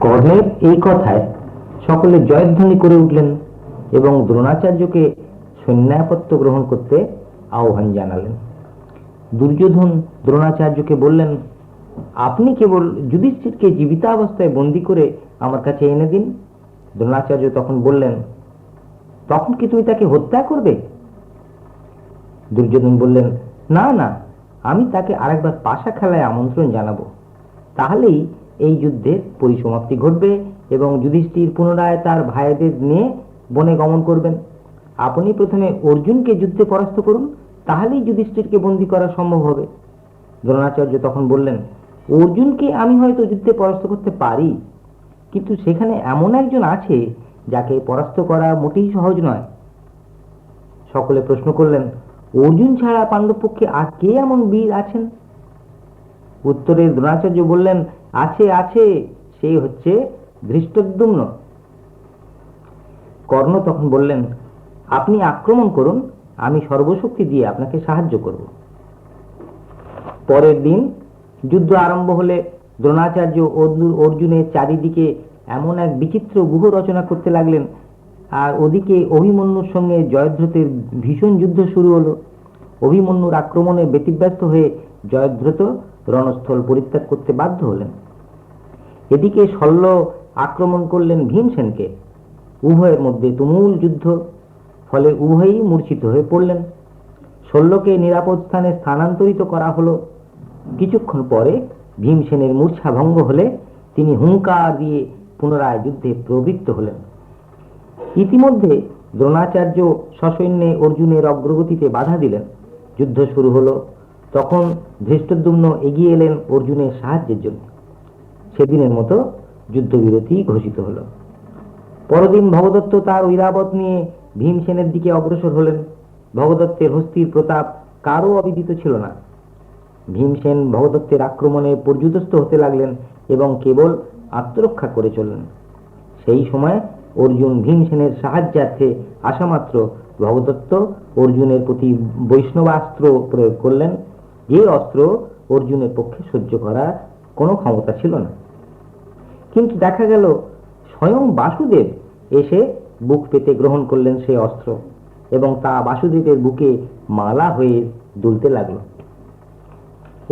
কর্ণের এই কথায় সকলে জয়ধ্বনি করে উঠলেন এবং দ্রোণাচার্যকে সৈন্যাপত্য গ্রহণ করতে আহ্বান জানালেন। দুর্যোধন দ্রোণাচার্যকে বললেন, আপনি কেবল যুধিষ্ঠিরকে জীবিতাবস্থায় বন্দি করে আমার কাছে এনে দিন। দ্রোণাচার্য তখন বললেন, তখন কি তুমি তাকে হত্যা করবে? দুর্যোধন বললেন, না না, আমি তাকে আরেকবার পাশা খেলায় আমন্ত্রণ জানাব। তাহলেই এই যুদ্ধের পরিসমাপ্তি ঘটবে এবং যুধিষ্ঠির পুনরায় তার ভাইদের নিয়ে বনে গমন করবেন। আপনি প্রথমে অর্জুনকে যুদ্ধে পরাস্ত করুন, তাহলেই যুধিষ্ঠিরকে বন্দী করা সম্ভব হবে। দ্রোণাচার্য তখন বললেন, অর্জুনকে আমি হয়তো যুদ্ধে পরাস্ত করতে পারি, কিন্তু সেখানে এমন একজন আছে যাকে পরাস্ত করা মোটেই সহজ নয়। সকলে প্রশ্ন করলেন, অর্জুন ছাড়া পাণ্ডব পক্ষে আর কে এমন বীর আছেন? উত্তরে দ্রোণাচার্য বললেন আছে আছে, সেই হচ্ছে ধৃষ্টদ্যুম্ন। কর্ণ তখন বললেন, আপনি আক্রমণ করুন, আমি সর্বশক্তি দিয়ে আপনাকে সাহায্য করব। পরের দিন যুদ্ধ আরম্ভ হলে দ্রোণাচার্য অর্জুনের চারিদিকে এমন এক বিচিত্র গুহ রচনা করতে লাগলেন, আর ওদিকে অভিমন্যুর সঙ্গে জয়দ্রথের ভীষণ যুদ্ধ শুরু হলো। অভিমন্যুর আক্রমণে ব্যতিব্যস্ত হয়ে জয়দ্রথ রণস্থল পরিত্যাগ করতে বাধ্য হলেন। এদিকে শল্য আক্রমণ করলেন ভীমসেনকে উভয়ের মধ্যে তুমুল যুদ্ধ, ফলে উভয়ই মূর্ছিত হয়ে পড়লেন। শল্যকে নিরাপদ স্থানে স্থানান্তরিত করা হলো। কিছুক্ষণ পরে ভীমসেনের মূর্ছা ভঙ্গ হলে তিনি হুঙ্কার দিয়ে পুনরায় যুদ্ধে প্রবৃত্ত হলেন। ইতিমধ্যে দ্রোণাচার্য সসৈন্যে অর্জুনের অগ্রগতিতে বাধা দিলেন। যুদ্ধ শুরু হলো। তখন ধৃষ্টদ্যুম্ন এগিয়ে এলেন অর্জুনের সাহায্যের জন্য। সেদিনের মতো যুদ্ধবিরতি ঘোষিত হলো। পরদিন ভগদত্ত তার ঐরাবত নিয়ে ভীমসেনের দিকে অগ্রসর হলেন। ভগদত্তের হস্তির প্রতাপ কারও অবিদিত ছিল না। ভীমসেন ভগদত্তের আক্রমণে পর্যুদস্ত হতে লাগলেন এবং কেবল আত্মরক্ষা করে চললেন। সেই সময় অর্জুন ভীমসেনের সাহায্যার্থে আসামাত্র ভগদত্ত অর্জুনের প্রতি বৈষ্ণবাস্ত্র প্রয়োগ করলেন। যে অস্ত্র অর্জুনের পক্ষে সহ্য করার কোনো ক্ষমতা ছিল না। কিন্তু দেখা গেল স্বয়ং বাসুদেব এসে বুক পেতে গ্রহণ করলেন সেই অস্ত্র এবং তা বাসুদেবের বুকে মালা হয়ে দুলতে লাগল।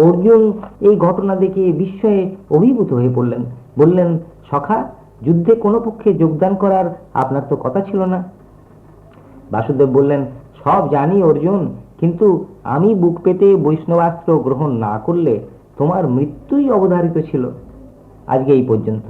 অর্জুন এই ঘটনা দেখে বিস্ময়ে অভিভূত হয়ে পড়লেন। বললেন, সখা, যুদ্ধে কোনো পক্ষে যোগদান করার আপনার তো কথা ছিল না। বাসুদেব বললেন, সব জানি অর্জুন, কিন্তু আমি বুক পেতে বৈষ্ণবাস্ত্র গ্রহণ না করলে তোমার মৃত্যুই অবধারিত ছিল। আজকে এই পর্যন্ত।